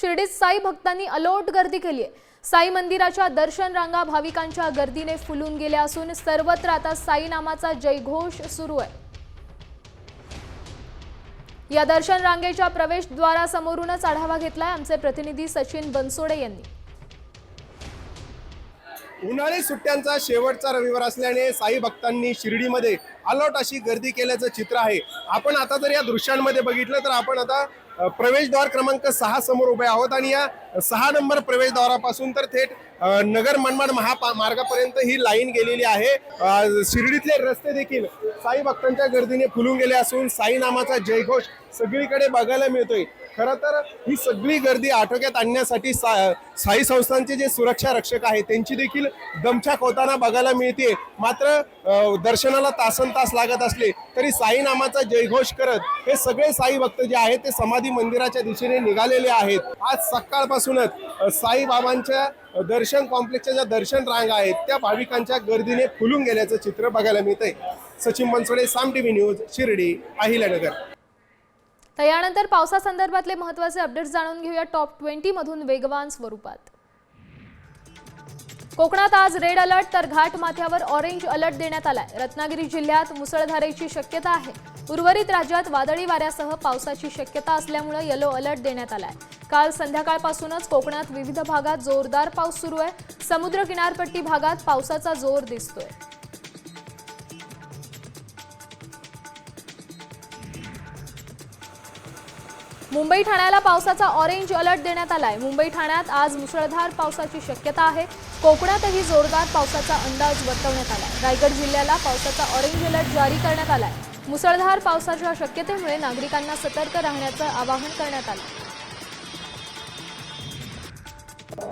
शिर्डीत साई भक्तांनी अलोट गर्दी केली आहे. साई मंदिराच्या दर्शन रांगा भाविकांच्या गर्दीने फुलून गेल्या असून सर्वत्र आता साई नामाचा जयघोष सुरू आहे. या दर्शन रांगेच्या प्रवेशद्वारासमोरूनच आढावा घेतलाय आमचे प्रतिनिधी सचिन बनसोडे यांनी. उन्हाळी सुट्ट्यांचा शेवटचा रविवार असल्याने साई भक्तांनी शिर्डीमध्ये अलोट अशी गर्दी केल्याचं चित्र आहे. आपण आता जर या दृश्यांमध्ये बघितलं तर आपण आता प्रवेशद्वार क्रमांक सहा समोर उभे आहोत आणि या सहा नंबर प्रवेशद्वारापासून तर थेट नगर मनमाड महापा मार्गापर्यंत ही लाईन गेलेली आहे. शिर्डीतले रस्ते देखील साई भक्तांच्या गर्दीने फुलून गेले असून साई नामाचा जयघोष सगळीकडे बघायला मिळतोय. खरं तर ही सगळी गर्दी आटोक्यात आणण्यासाठी सा साई संस्थांचे जे सुरक्षा रक्षक आहेत त्यांची देखील दमछाक होताना बघायला मिळते. मात्र दर्शनाला तासन तास लागत असले तरी साई नामाचा जयघोष करत हे सगळे साई भक्त जे आहेत ते समाधी मंदिराच्या दिशेने निघालेले आहेत. आज सकाळपासूनच साईबाबांच्या दर्शन कॉम्प्लेक्सच्या ज्या दर्शन रांगा आहेत त्या भाविकांच्या गर्दीने फुलून गेल्याचं चित्र बघायला मिळतंय. Sachin Bansode Saam TV news Shirdi Ahilyanagar. तर यानंतर पावसासंदर्भातले महत्त्वाचे अपडेट्स जाणून घेऊया टॉप ट्वेंटी मधून वेगवान स्वरूपात. कोकणात आज रेड अलर्ट तर घाट माथ्यावर ऑरेंज अलर्ट देण्यात आलाय. रत्नागिरी जिल्ह्यात मुसळधारेची शक्यता आहे. उर्वरित राज्यात वादळी वाऱ्यासह पावसाची शक्यता असल्यामुळे येलो अलर्ट देण्यात आलाय. काल संध्याकाळपासूनच कोकणात विविध भागात जोरदार पाऊस सुरू आहे. समुद्र किनारपट्टी भागात पावसाचा जोर दिसतोय. मुंबई ठाण्याला पावसाचा ऑरेंज अलर्ट देण्यात आलाय. मुंबई ठाण्यात आज मुसळधार पावसाची शक्यता आहे. कोकणातही जोरदार पावसाचा अंदाज वर्तवण्यात आलाय. रायगड जिल्ह्याला पावसाचा ऑरेंज अलर्ट जारी करण्यात आलाय. मुसळधार पावसाच्या शक्यतेमुळे नागरिकांना सतर्क राहण्याचं आवाहन करण्यात आलं.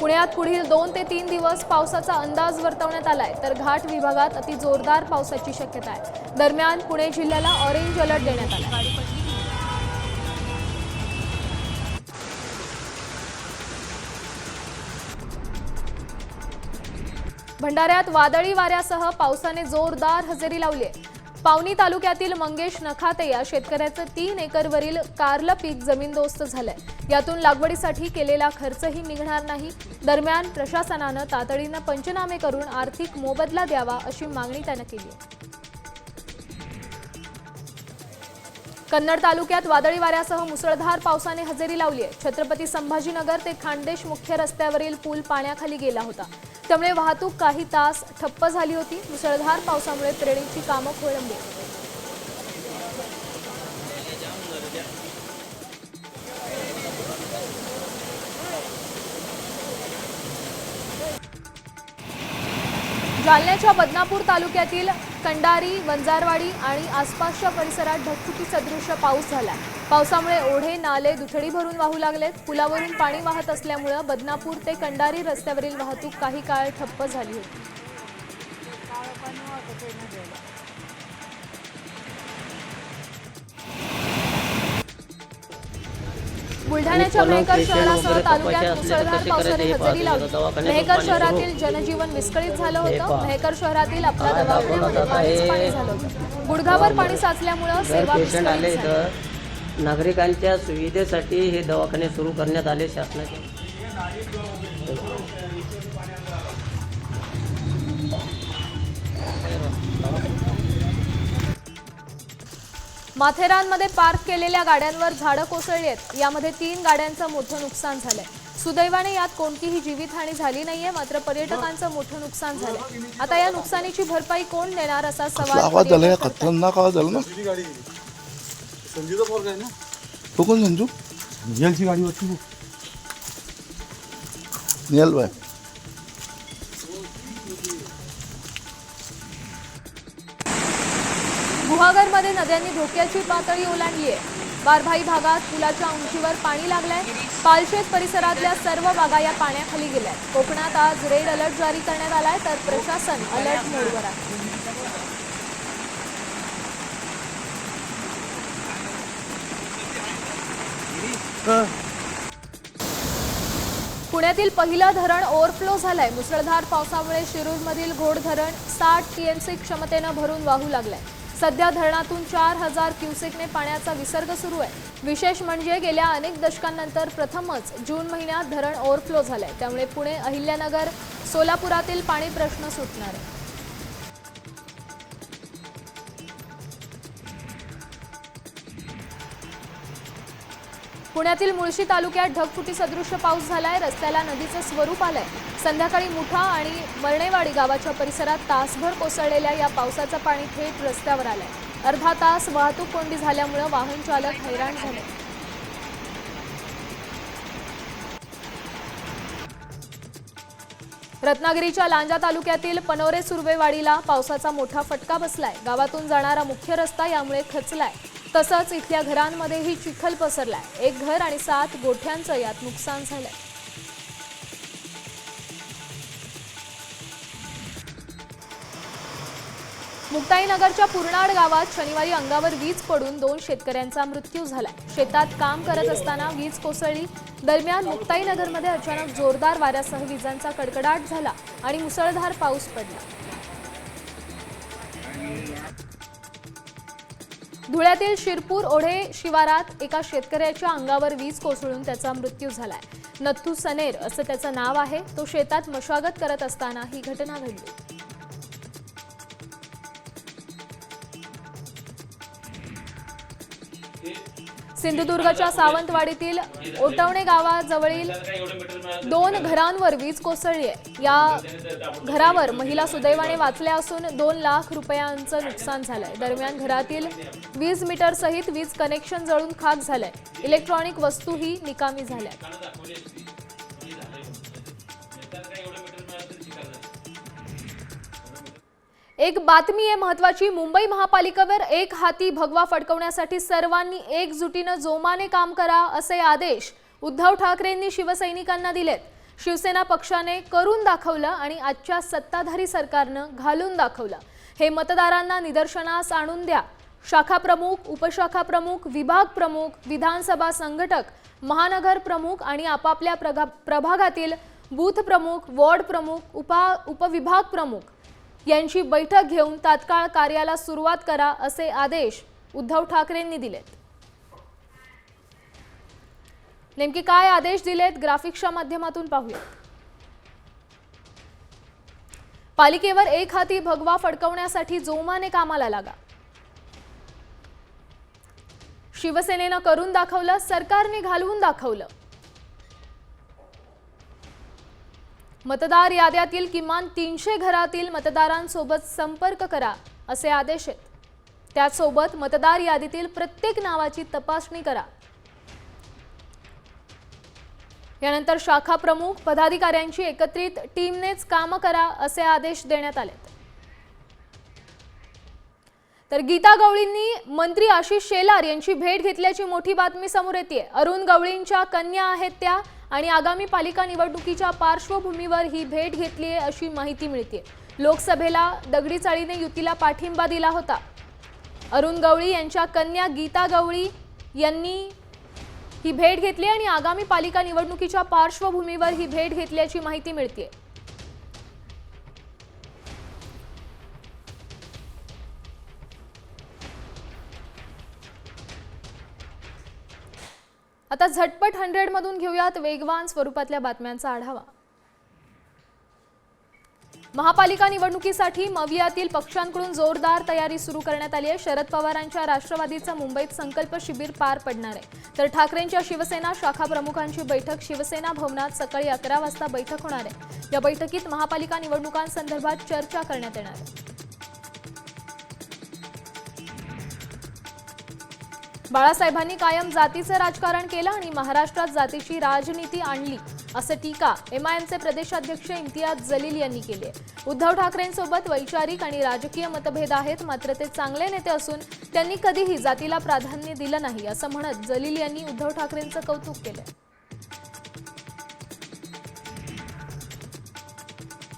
पुण्यात पुढील दोन ते तीन दिवस पावसाचा अंदाज वर्तवण्यात आलाय. तर घाट विभागात अति जोरदार पावसाची शक्यता आहे. दरम्यान पुणे जिल्ह्याला ऑरेंज अलर्ट देण्यात आला भंडाऱ्यात वादळी वाऱ्यासह पावसाने जोरदार हजेरी लावली आहे. पावनी तालुक्यातील मंगेश नखाते या शेतकऱ्याचं तीन एकरवरील कारलं पीक जमीनदोस्त झालंय. यातून लागवडीसाठी केलेला खर्चही निघणार नाही. दरम्यान प्रशासनानं तातडीनं पंचनामे करून आर्थिक मोबदला द्यावा अशी मागणी त्यानं केली आहे. कन्नड तालुक्यात वादळी वाऱ्यासह मुसळधार पावसाने हजेरी लावली आहे. छत्रपती संभाजीनगर ते खानदेश मुख्य रस्त्यावरील पूल पाण्याखाली गेला होता. त्यामुळे वाहतूक काही तास ठप्प झाली होती. मुसळधार पावसामुळे त्रेणीची कामं खोळंबली. जालन्याच्या बदनापूर तालुक्यातील कंडारी वंजारवाडी आणि आसपासच्या परिसरात ढगफुटी सदृश्य पाऊस झाला. पावसामुळे ओढे नाले दुथडी भरून वाहू लागलेत. पुलावरून पाणी वाहत असल्यामुळं बदनापूर ते कंडारी रस्त्यावरील वाहतूक काही काळ ठप्प झाली होती. बुलढाण्याच्या मेहकर शहरासह तालुक्यात मुसळधार पावसाने हजेरी. लावली मेहकर शहरातील. जनजीवन विस्कळीत झालं होतं. मेहकर शहरातील आपला दवाखान्यामध्ये दाखवलं पाणीच जात पाणी आहे. झालं होतं गुडघावर पाणी साचल्यामुळं सेवा विस्कळीत झाली. नागरिकांच्या सुविधेसाठी हे दवाखाने सुरू करण्यात आले शासनाचे माथेरानमध्ये पार्क केलेल्या गाड्यांवर झाडं कोसळली आहेत. यामध्ये तीन गाड्यांचं मोठं नुकसान झालंय. सुदैवाने यात कोणतीही जीवितहानी झाली नाहीये मात्र पर्यटकांचं मोठं नुकसान झालंय. आता या नुकसानीची भरपाई कोण देणार असा सवाल आवाज झाला. खतरनाक आवाज झाला ना. संजूचा पोरगा आहे ना? तो कोण संजू? नियलची गाडी होती. निहाल बाय गुहागरमध्ये नद्यांनी धोक्याची पातळी ओलांडली आहे बारभाई भागात पुलाच्या उंचीवर पाणी लागलंय. पालशेत परिसरातल्या सर्व बागा या पाण्याखाली गेल्या कोकणात आज रेड अलर्ट जारी करण्यात आलाय तर प्रशासन अलर्ट मोडवर आहे. पुण्यातील पहिलं धरण ओव्हरफ्लो झालंय. मुसळधार पावसामुळे शिरूरमधील घोड धरण साठ टीएमसी क्षमतेनं भरून वाहू लागलंय. सध्या धरणातून चार हजार क्युसेकने पाण्याचा विसर्ग सुरू आहे. विशेष म्हणजे गेल्या अनेक दशकांनंतर प्रथमच जून महिन्यात धरण ओव्हरफ्लो झालंय. त्यामुळे पुणे अहिल्यानगर सोलापुरातील पाणी प्रश्न सुटणार आहे. पुण्यातील मुळशी तालुक्यात ढगफुटी सदृश्य पाऊस झालाय. रस्त्याला नदीचं स्वरूप आलंय. संध्याकाळी मुठा आणि मरणेवाडी गावाच्या परिसरात तासभर कोसळलेल्या या पावसाचं पाणी थेट रस्त्यावर आलंय. अर्धा तास वाहतूक कोंडी झाल्यामुळं वाहन चालक हैराण झाले. रत्नागिरीच्या लांजा तालुक्यातील पनोरे सुर्वेवाडीला पावसाचा मोठा फटका बसलाय. गावातून जाणारा मुख्य रस्ता यामुळे खचलाय. तसंच इथल्या घरांमध्येही चिखल पसरलाय. एक घर आणि सात गोठ्यांचं यात नुकसान झालंय. मुक्ताईनगरच्या पूर्णाड गावात शनिवारी अंगावर वीज पडून दोन शेतकऱ्यांचा मृत्यू झालाय शेतात काम करत असताना वीज कोसळली. दरम्यान मुक्ताईनगरमध्ये अचानक जोरदार वाऱ्यासह विजांचा कडकडाट झाला आणि मुसळधार पाऊस पडला. धुळ्यातील शिरपूर ओढे शिवारात एका शेतकऱ्याच्या अंगावर वीज कोसळून त्याचा मृत्यू झालाय. नथू सनेर असं त्याचं नाव आहे. तो शेतात मशागत करत असताना ही घटना घडली. सिंधुदुर्गच्या सावंतवाडीतील ओटवणे गावाजवळील दोन घरांवर वीज कोसळली आहे. या घरावर महिला सुदैवाने वाचल्या असून दोन लाख रुपयांचं नुकसान झालंय. दरम्यान घरातील वीज मीटर सहित वीज कनेक्शन जळून खाक झालंय. इलेक्ट्रॉनिक वस्तूही निकामी झाल्या एक बातमी आहे महत्वाची. मुंबई महापालिकेवर एक हाती भगवा फडकवण्यासाठी सर्वांनी एकजुटीनं जोमाने काम करा असे आदेश उद्धव ठाकरेंनी शिवसैनिकांना दिलेत. शिवसेना पक्षाने करून दाखवलं आणि आजच्या सत्ताधारी सरकारनं घालून दाखवलं. हे मतदारांना निदर्शनास आणून द्या. शाखा प्रमुख उपशाखा प्रमुख विभाग प्रमुख विधानसभा संघटक महानगर प्रमुख आणि आपापल्या प्रभागातील बूथ प्रमुख वॉर्ड प्रमुख उपा उपविभाग प्रमुख यांची बैठक घेऊन तात्काळ कार्याला सुरुवात करा असे आदेश उद्धव ठाकरेंनी दिलेत. नेमके काय आदेश दिलेत? ग्राफिक्सच्या माध्यमातून पाहूया. पालिकेवर एक हाती भगवा फडकवण्यासाठी जोमाने कामाला लागा. शिवसेनेनं करून दाखवलं सरकारने घालवून दाखवलं. मतदार याद्यातील किमान तीनशे घरातील मतदारांसोबत संपर्क करा असे आदेश आहेत. त्यासोबत मतदार यादीतील प्रत्येक नावाची तपासणी करा. यानंतर शाखा प्रमुख पदाधिकाऱ्यांची एकत्रित टीमनेच काम करा असे आदेश देण्यात आलेत. तर गीता गवळींनी मंत्री आशिष शेलार यांची भेट घेतल्याची मोठी बातमी समोर येते अरुण गवळींच्या कन्या आहेत त्या. आणि आगामी पालिका निवडणुकीच्या पार्श्वभूमीवर ही भेट घेतली आहे अशी माहिती मिळते लोकसभेला दगडी चाळीने युतीला पाठिंबा दिला होता. अरुण गवळी यांच्या कन्या गीता गवळी यांनी ही भेट घेतली आणि आगामी पालिका निवडणुकीच्या पार्श्वभूमीवर ही भेट घेतल्याची माहिती मिळते आता झटपट हंड्रेड मधून घेऊयात वेगवान स्वरूपातल्या बातम्यांचा आढावा. महापालिका निवडणुकीसाठी मवियातील पक्षांकडून जोरदार तयारी सुरू करण्यात आली आहे. शरद पवारांच्या राष्ट्रवादीचं मुंबईत संकल्प शिबिर पार पडणार आहे. तर ठाकरेंच्या शिवसेना शाखा प्रमुखांची बैठक शिवसेना भवनात सकाळी अकरा वाजता बैठक होणार आहे. या बैठकीत महापालिका निवडणुकांसंदर्भात चर्चा करण्यात येणार आहे. बाळासाहेबांनी कायम जातीचं राजकारण केलं आणि महाराष्ट्रात जातीची राजनीती आणली असं टीका एमआयएमचे प्रदेशाध्यक्ष इम्तियाज जलील यांनी केली आहे. उद्धव ठाकरेंसोबत वैचारिक आणि राजकीय मतभेद आहेत मात्र ते चांगले नेते असून त्यांनी कधीही जातीला प्राधान्य दिलं नाही असं म्हणत जलील यांनी उद्धव ठाकरेंचं कौतुक केलं.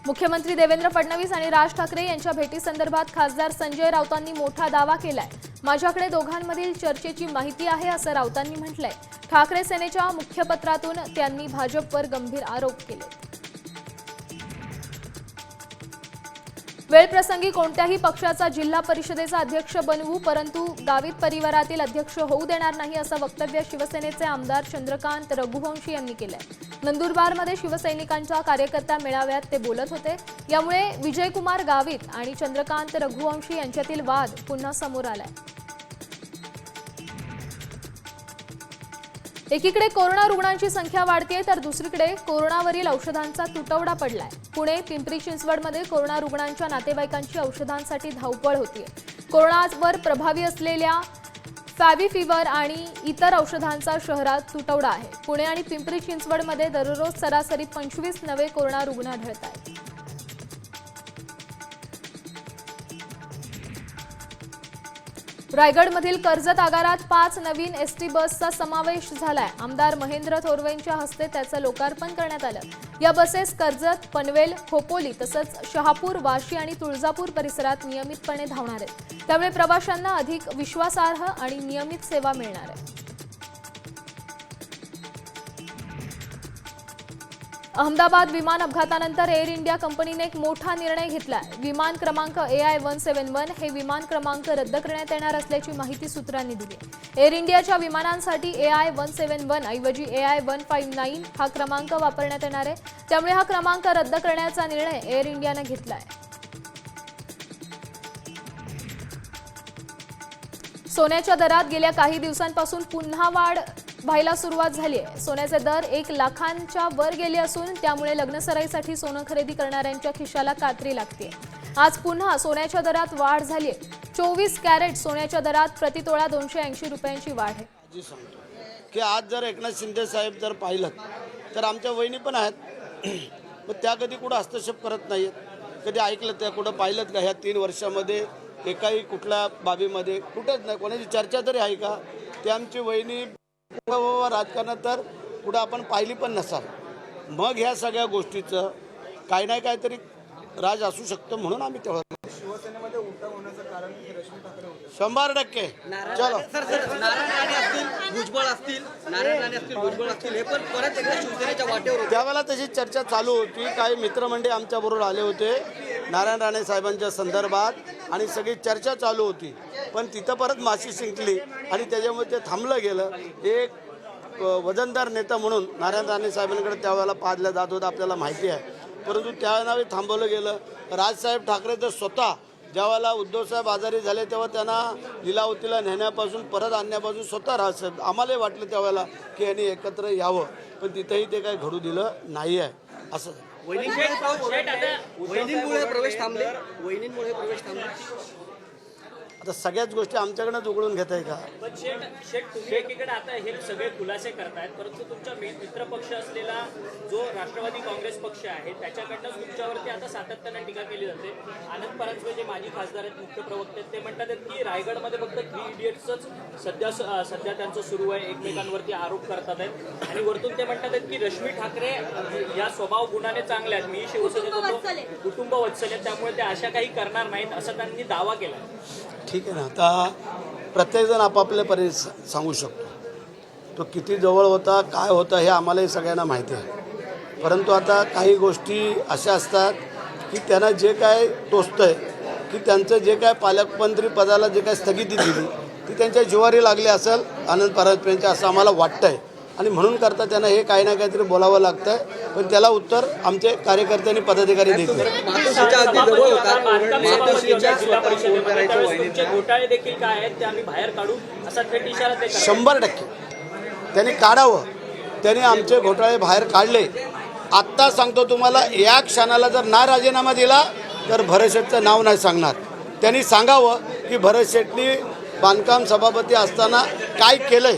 मुख्यमंत्री देवेंद्र फडणवीस आणि राज ठाकरे यांच्या भेटीसंदर्भात खासदार संजय राऊतांनी मोठा दावा केलाय. माझ्याकडे दोघांमधील चर्चेची माहिती आहे असं राऊतांनी म्हटलंय. ठाकरे सेनेच्या मुख्यपत्रातून त्यांनी भाजपवर गंभीर आरोप केले. वेळप्रसंगी कोणत्याही पक्षाचा जिल्हा परिषदेचा अध्यक्ष बनवू परंतु गावित परिवारातील अध्यक्ष होऊ देणार नाही असं वक्तव्य शिवसेनेचे आमदार चंद्रकांत रघुवंशी यांनी केलंय. नंदुरबारमध्ये शिवसैनिकांच्या कार्यकर्ता मेळाव्यात ते बोलत होते. यामुळे विजयकुमार गावित आणि चंद्रकांत रघुवंशी यांच्यातील वाद पुन्हा समोर आलाय. एकीकडे कोरोना रुग्णांची संख्या वाढतेय तर दुसरीकडे कोरोनावरील औषधांचा तुटवडा पडलाय. पुणे पिंपरी चिंचवडमध्ये कोरोना रुग्णांच्या नातेवाईकांची औषधांसाठी धावपळ होतीये. कोरोनावर प्रभावी असलेल्या फॅव्हिफिवर आणि इतर औषधांचा शहरात तुटवडा आहे. पुणे आणि पिंपरी चिंचवडमध्ये दररोज सरासरी पंचवीस नवे कोरोना रुग्ण आढळत आहेत रायगडमधील कर्जत आगारात पाच नवीन एस टी बसचा समावेश झालाय. आमदार महेंद्र थोरवेंच्या हस्ते त्याचं लोकार्पण करण्यात आलं. या बसेस कर्जत पनवेल खोपोली तसंच शहापूर वाशी आणि तुळजापूर परिसरात नियमितपणे धावणार आहेत. त्यामुळे प्रवाशांना अधिक विश्वासार्ह आणि नियमित सेवा मिळणार आहे. अहमदाबाद विमान अपघातानंतर एअर इंडिया कंपनीने एक मोठा निर्णय घेतला विमान क्रमांक A I one seven one हे विमान क्रमांक रद्द करण्यात येणार असल्याची माहिती सूत्रांनी दिली. एअर इंडियाच्या विमानांसाठी A I one seven one ऐवजी A I one five nine हा क्रमांक वापरण्यात येणार आहे. त्यामुळे हा क्रमांक रद्द करण्याचा निर्णय एअर इंडियानं आहे सोन्याच्या दरात गेल्या काही दिवसांपासून पुन्हा वाढ व्हायला सुरुवात झाली आहे. सोन्याचे दर एक लाखांच्या वर गेले असून त्यामुळे लग्नसराईसाठी सोनं खरेदी करणाऱ्यांच्या खिशाला कात्री लागते. आज पुन्हा सोन्याच्या दरात वाढ झाली आहे. चोवीस कॅरेट सोन्याच्या दरात प्रतितोळा दोनशे ऐंशी रुपयांची वाढ आहे. की आज जर एकनाथ शिंदे साहेब जर पाहिलं तर आमच्या वहिनी पण आहेत. पण त्या कधी कुठं हस्तक्षेप करत नाहीत कधी ऐकलं त्या कुठं पाहिलं का ह्या तीन वर्षामध्ये एकाही कुठल्या बाबीमध्ये कुठंच नाही. कोणाची चर्चा तरी आहे का? ते आमची वहिनी राजकारणात तर कुठं आपण पाहिली पण नसाल. मग ह्या सगळ्या गोष्टीचं काही नाही काहीतरी राज असू शकतं म्हणून आम्ही तेव्हा शंभर टक्के. चलो. सर सर नारायण राणे असतील भुजबळ असतील नारायण राणे असतील भुजबळ असतील हे पण परत एकदा शिवसेनेच्या वाटेवर होते. त्यावेळेला तशी चर्चा चालू होती. काही मित्रमंडळी आमच्याबरोबर आले होते. नारायण राणे साहेबांच्या संदर्भात. आणि सगळी चर्चा चालू होती. पण तिथं परत माशी शिंकली आणि त्याच्यामुळे ते थांबलं गेलं. एक वजनदार नेता म्हणून नारायण राणे साहेबांकडे त्यावेळेला पाजल्या जात होतं आपल्याला माहिती आहे. परंतु त्यावेळेला थांबवलं गेलं. राजसाहेब ठाकरे तर स्वतः ज्यावेळेला उद्धवसाहेब आजारी झाले तेव्हा त्यांना लिलावतीला नेण्यापासून परत आणण्यापासून स्वतः राजसाहेब आम्हालाही वाटलं त्यावेळेला की यांनी एकत्र यावं. पण तिथंही ते काही घडू दिलं नाही आहे असं वहिनींमुळे प्रवेश थांबले. वहिनींमुळे प्रवेश थांबले. आता सगळ्याच गोष्टी आमच्याकडनंच उघडून घेत आहे का? पण शेठ शेठ तुम्ही एकीकडे आता हे सगळे खुलासे करतायत परंतु तुमचा मि- मित्र पक्ष असलेला जो राष्ट्रवादी काँग्रेस पक्ष आहे त्याच्याकडनं तुमच्यावरती आता सातत्यानं टीका केली जाते. आनंद परांजपे जे माजी खासदार आहेत मुख्य प्रवक्ते आहेत, ते म्हणतात की रायगडमध्ये फक्त थ्री इडियट्सच सध्या सध्या त्यांचं सुरू आहे एकमेकांवरती आरोप करतात आहेत. आणि वरतून ते म्हणतात आहेत की रश्मी ठाकरे या स्वभाव गुणाने चांगले आहेत. मी शिवसेनेत होतो कुटुंब वत्सल आहेत त्यामुळे ते अशा काही करणार नाहीत असा त्यांनी दावा केला ठीक आहे ना. आता प्रत्येकजण आपापल्या परीने सांगू शकतो. तो किती जवळ होता काय होता हे आम्हालाही सगळ्यांना माहिती आहे. परंतु आता काही गोष्टी अशा असतात की त्यांना जे काय टोचतं आहे की त्यांचं जे काय पालकमंत्री पदाला जे काय स्थगिती दिली ती त्यांच्या जिवारी लागली असेल आनंद पराजपेंच्या असं आम्हाला वाटतं आहे आणि म्हणून करता त्यांना हे काही ना काहीतरी बोलावं लागतंय. पण त्याला उत्तर आमचे कार्यकर्ते आणि पदाधिकारी देतील मातोश्रीच्या अगदी जवळ होतात बांधकाम सभापती मातोश्रीच्या होत्या जिल्हा स्वतः फोन परिषदेमध्ये करायचे त्यावेळेस वहिनींना तुमचे घोटाळे देखील काय आहेत ते आम्ही बाहेर काढू. असा थेट इशारा ते करायचे. शंभर टक्के. त्यांनी काढावं. त्यांनी आमचे घोटाळे बाहेर काढले. आत्ता सांगतो तुम्हाला या क्षणाला जर ना राजीनामा दिला तर भरत शेठचं नाव नाही सांगणार. त्यांनी सांगावं की भरत शेठनी बांधकाम सभापती असताना काय केलंय?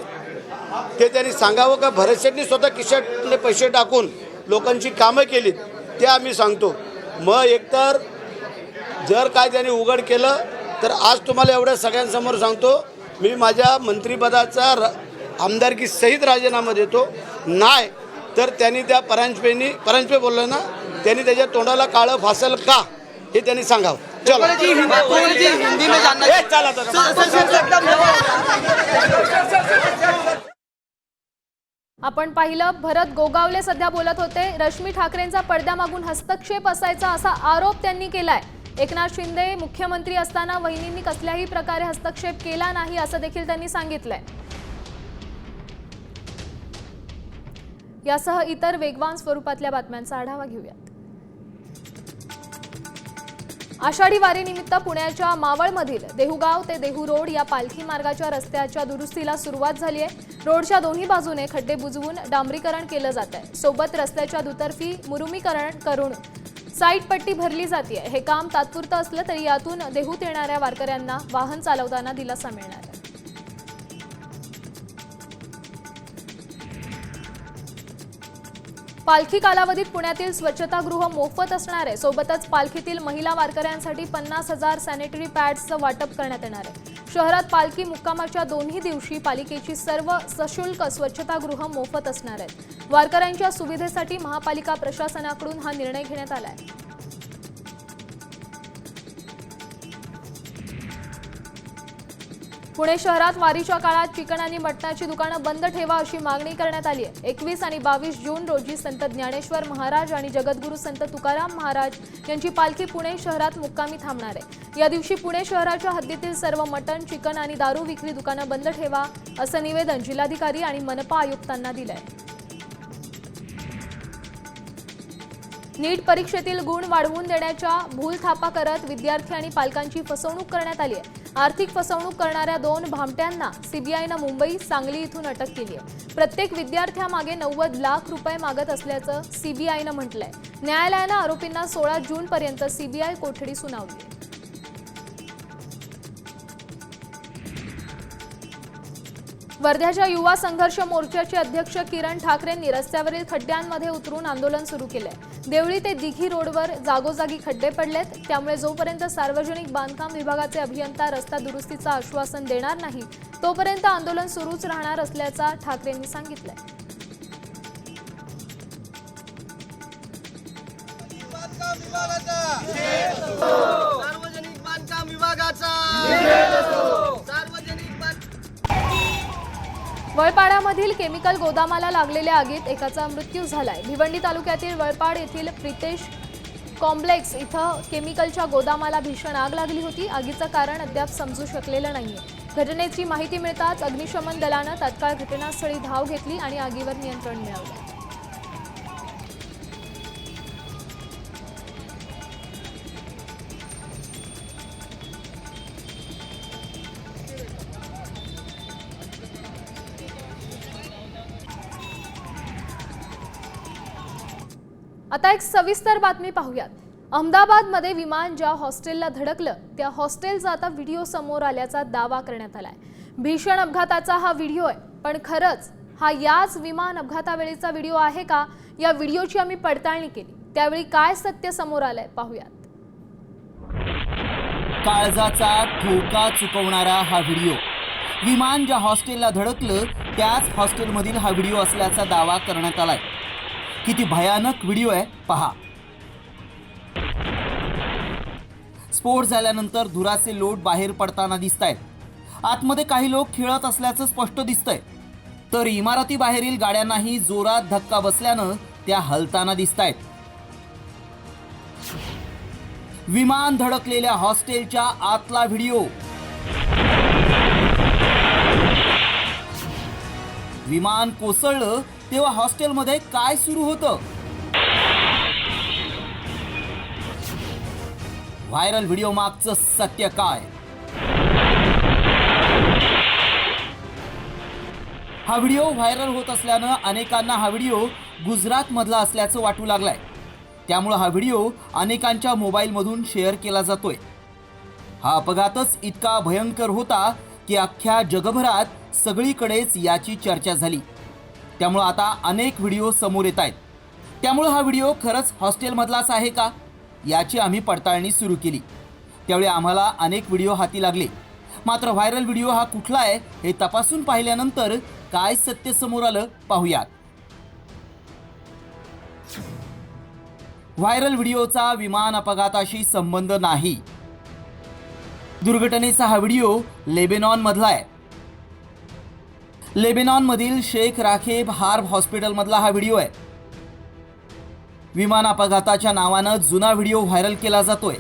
ते त्यांनी सांगावं का भरत शेठनी स्वतः किशातले पैसे टाकून लोकांची कामं केलीत ते आम्ही सांगतो मग एकतर जर काय त्यांनी उघड केलं तर आज तुम्हाला एवढ्या सगळ्यांसमोर सांगतो मी माझ्या मंत्रिपदाचा र आमदारकी सहित राजीनामा देतो नाही तर त्यांनी त्या परांजपेनी परांजपे बोललो ना त्यांनी त्याच्या तोंडाला काळं फासल का हे त्यांनी सांगावं चलो हिंदी में. आपण पाहिलं भरत गोगावले सध्या बोलत होते रश्मी ठाकरेंचा पडद्यामागून हस्तक्षेप असायचा असा आरोप त्यांनी केलाय. एकनाथ शिंदे मुख्यमंत्री असताना वहिनींनी कसल्याही प्रकारे हस्तक्षेप केला नाही असं देखील त्यांनी सांगितलंय. यासह इतर वेगवान स्वरूपातल्या बातम्यांचा आढावा घेऊयात. आषाढी वारीनिमित्त पुण्याच्या मावळमधील देहूगाव ते देहू रोड या पालखी मार्गाच्या रस्त्याच्या दुरुस्तीला सुरुवात झाली आहे. रोडच्या दोन्ही बाजूने खड्डे बुजवून डांबरीकरण केलं जात आहे. सोबत रस्त्याच्या दुतर्फी मुरुमीकरण करून साईट पट्टी भरली जाते. हे काम तात्पुरतं असलं तरी यातून देहूत येणाऱ्या वारकऱ्यांना वाहन चालवताना दिलासा मिळणार आहे. पालखी कालावधीत पुण्यातील स्वच्छतागृह मोफत असणार आहे. सोबतच पालखीतील महिला वारकऱ्यांसाठी पन्नास हजार सॅनिटरी पॅड्सचं वाटप करण्यात येणार आहे. शहरात पालखी मुक्कामाच्या दोन्ही दिवशी पालिकेची सर्व सशुल्क स्वच्छतागृह मोफत असणार आहेत. वारकऱ्यांच्या सुविधेसाठी महापालिका प्रशासनाकडून हा निर्णय घेण्यात आला आहे पुणे शहरात वारीच्या काळात चिकन आणि मटणाची दुकानं बंद ठेवा अशी मागणी करण्यात आली आहे. एकवीस आणि बावीस जून रोजी संत ज्ञानेश्वर महाराज आणि जगद्गुरू संत तुकाराम महाराज यांची पालखी पुणे शहरात मुक्कामी थांबणार आहे. या दिवशी पुणे शहराच्या हद्दीतील सर्व मटण चिकन आणि दारू विक्री दुकानं बंद ठेवा असं निवेदन जिल्हाधिकारी आणि मनपा आयुक्तांना दिलंय. नीट परीक्षेतील गुण वाढवून देण्याच्या भूलथापा करत विद्यार्थी आणि पालकांची फसवणूक करण्यात आली आहे. आर्थिक फसवणूक करणाऱ्या दोन भामट्यांना सीबीआयनं मुंबई सांगली इथून अटक केली आहे. प्रत्येक विद्यार्थ्यामागे नव्वद लाख रुपये मागत असल्याचं सीबीआयनं म्हटलंय. न्यायालयानं आरोपींना सोळा जून पर्यंत सीबीआय कोठडी सुनावली वर्ध्याच्या युवा संघर्ष मोर्चाचे अध्यक्ष किरण ठाकरेंनी रस्त्यावरील खड्ड्यांमध्ये उतरून आंदोलन सुरू केलंय. देवळी ते दिघी रोडवर जागोजागी खड्डे पडलेत. त्यामुळे जोपर्यंत सार्वजनिक बांधकाम विभागाचे अभियंता रस्ता दुरुस्तीचं आश्वासन देणार नाही तोपर्यंत आंदोलन सुरूच राहणार असल्याचा ठाकरेंनी सांगितलंय. सार्वजनिक बांधकाम विभागाचा! वळपाडामधील केमिकल गोदामाला लागलेल्या आगीत एकाचा मृत्यू झालाय. भिवंडी तालुक्यातील वळपाड येथील प्रितेश कॉम्प्लेक्स इथं केमिकलच्या गोदामाला भीषण आग लागली होती. आगीचं कारण अद्याप समजू शकलेलं नाहीये. घटनेची माहिती मिळताच अग्निशमन दलानं तात्काळ घटनास्थळी धाव घेतली आणि आगीवर नियंत्रण मिळवलं. आता एक सविस्तर बातमी पाहूयात. अहमदाबादमध्ये विमान ज्या हॉस्टेलला धडकलं त्या हॉस्टेलचा आता व्हिडिओ समोर आल्याचा दावा करण्यात आलाय. भीषण अपघाताचा हा व्हिडिओ आहे पण खरंच हा याच विमान अपघातावेळीचा व्हिडिओ आहे का? या व्हिडिओची आम्ही पडताळणी केली. त्यावेळी काय सत्य समोर आलंय पाहूयात. काळजाचा ठोका चुकवणारा हा व्हिडिओ. विमान ज्या हॉस्टेलला धडकलं त्याच हॉस्टेलमधील हा व्हिडिओ असल्याचा दावा करण्यात आलाय. किती भयानक व्हिडिओ आहे पहा. स्फोट झाल्यानंतर धुराचे लोट बाहेर पडताना दिसत आहेत आतमध्ये काही लोक खेळत असल्याचं स्पष्ट दिसतंय. तर इमारती बाहेरील गाड्यांनाही जोरात धक्का बसल्यानं त्या हलताना दिसत आहेत विमान धडकलेल्या हॉस्टेलच्या आतला व्हिडिओ. विमान कोसळलं तेव्हा हॉस्टेलमध्ये काय सुरू होतं? व्हायरल व्हिडिओ मागचं सत्य काय? हा व्हिडिओ व्हायरल होत असल्यानं अनेकांना हा व्हिडिओ गुजरातमधला असल्याचं वाटू लागलाय. त्यामुळं हा व्हिडिओ अनेकांच्या मोबाईलमधून शेअर केला जातोय. हा अपघातच इतका भयंकर होता की अख्ख्या जगभरात सगळीकडेच याची चर्चा झाली. त्यामुळं आता अनेक व्हिडिओ समोर येत आहेत. त्यामुळं हा व्हिडिओ खरंच हॉस्टेलमधलाच आहे का? याची आम्ही पडताळणी सुरू केली. त्यावेळी आम्हाला अनेक व्हिडिओ हाती लागले. मात्र व्हायरल व्हिडिओ हा कुठला आहे हे तपासून पाहिल्यानंतर काय सत्य समोर आलं पाहूयात. व्हायरल व्हिडिओचा विमान अपघाताशी संबंध नाही. दुर्घटनेचा हा व्हिडिओ लेबेनॉन मधला आहे. लेबेनॉनमधील शेख राखेब हार्ब हॉस्पिटलमधला हा व्हिडिओ आहे. विमान अपघाताच्या नावानं जुना व्हिडिओ व्हायरल केला जातोय.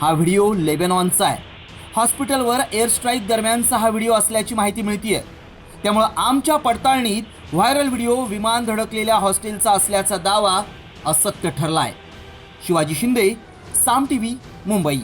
हा व्हिडिओ लेबेनॉनचा आहे. हॉस्पिटलवर एअर स्ट्राईक दरम्यानचा हा व्हिडिओ असल्याची माहिती मिळतीये. त्यामुळं आमच्या पडताळणीत व्हायरल व्हिडिओ विमान धडकलेल्या हॉस्टेलचा असल्याचा दावा असत्य ठरला आहे शिवाजी शिंदे साम टी व्ही मुंबई.